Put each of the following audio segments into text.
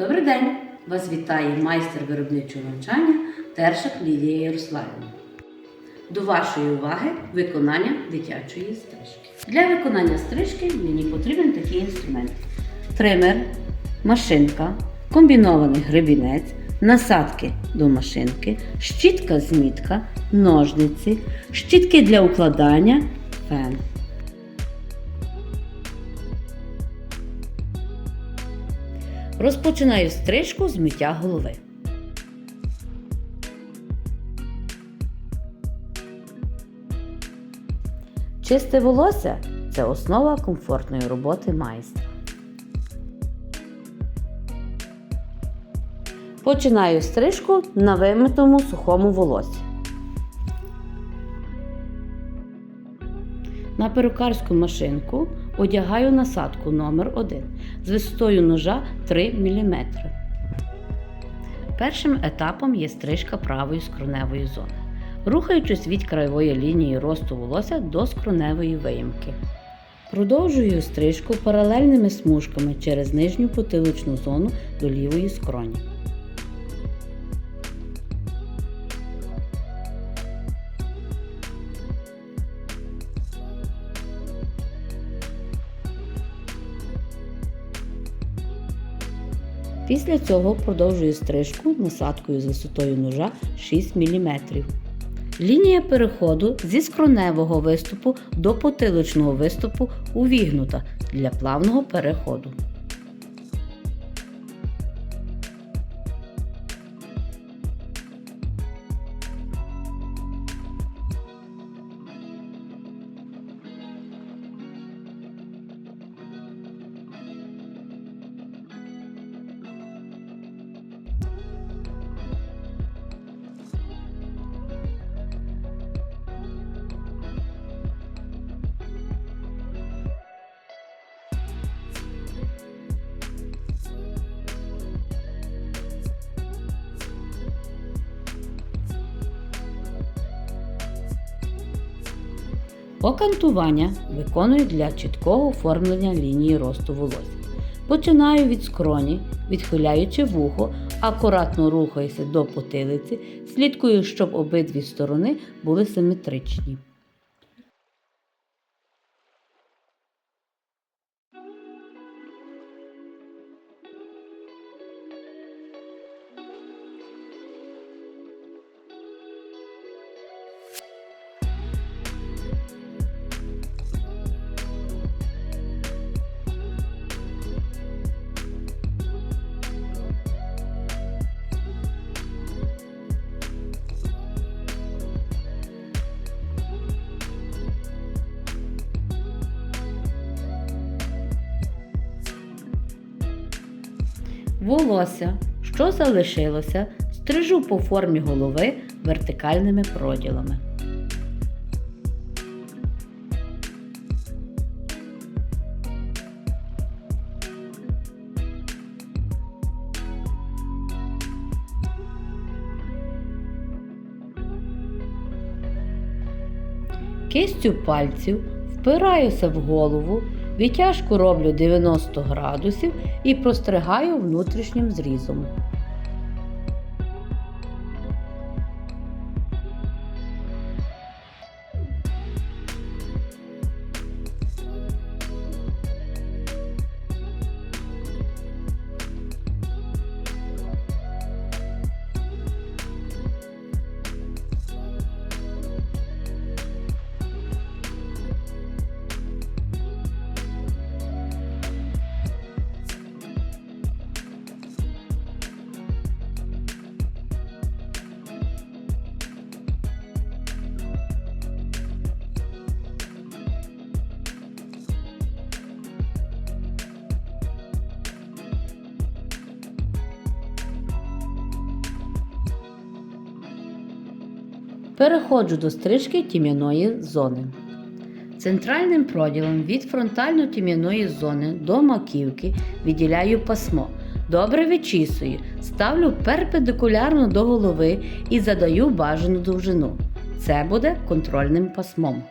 Добрий день! Вас вітає майстер виробничого навчання Тершак Лідія Ярославівна. До вашої уваги виконання дитячої стрижки. Для виконання стрижки мені потрібен такий інструмент: тример, машинка, комбінований гребінець, насадки до машинки, щітка змітка, ножниці, щітки для укладання, фен. Розпочинаю стрижку з миття голови. Чисте волосся це основа комфортної роботи майстра. Починаю стрижку на вимитому сухому волосі. На перукарську машинку одягаю насадку номер 1 з висотою ножа 3 мм. Першим етапом є стрижка правої скроневої зони, рухаючись від краєвої лінії росту волосся до скроневої виїмки. Продовжую стрижку паралельними смужками через нижню потиличну зону до лівої скроні. Після цього продовжую стрижку насадкою з висотою ножа 6 мм. Лінія переходу зі скроневого виступу до потилочного виступу увігнута для плавного переходу. Окантування виконую для чіткого оформлення лінії росту волосся. Починаю від скроні, відхиляючи вухо, акуратно рухаюся до потилиці, слідкую, щоб обидві сторони були симетричні. Волосся, що залишилося, стрижу по формі голови вертикальними проділами. Кистю пальців впираюся в голову, відтяжку роблю 90 градусів і простригаю внутрішнім зрізом. Переходжу до стрижки тім'яної зони. Центральним проділом від фронтально-тім'яної зони до маківки відділяю пасмо. Добре вичісую, ставлю перпендикулярно до голови і задаю бажану довжину. Це буде контрольним пасмом.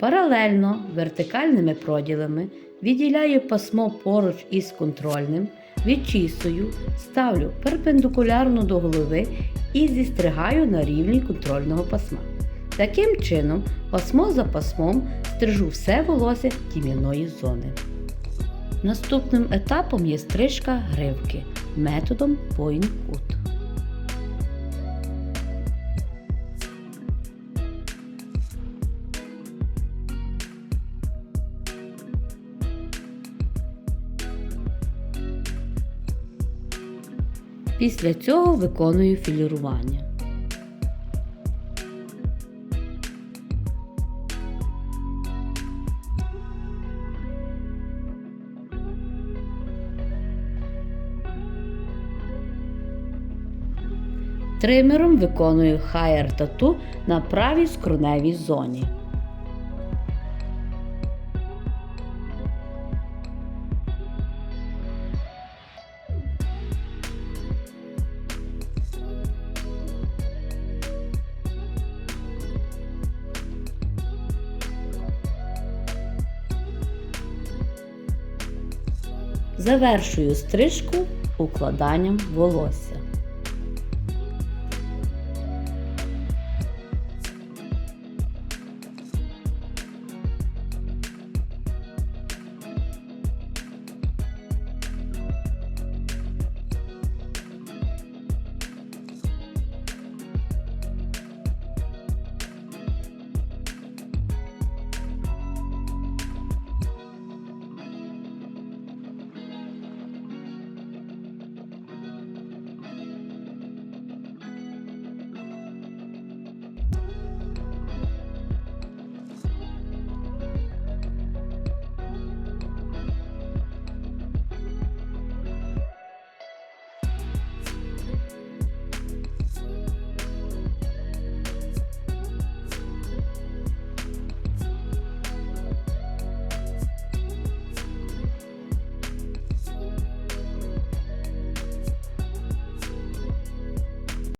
Паралельно вертикальними проділами відділяю пасмо поруч із контрольним, відчісую, ставлю перпендикулярно до голови і зістригаю на рівні контрольного пасма. Таким чином, пасмо за пасмом стрижу все волосся тім'яної зони. Наступним етапом є стрижка гривки методом point-cut. Після цього виконую філірування. Тримером виконую хайер тату на правій скроневій зоні. Завершую стрижку укладанням волосся.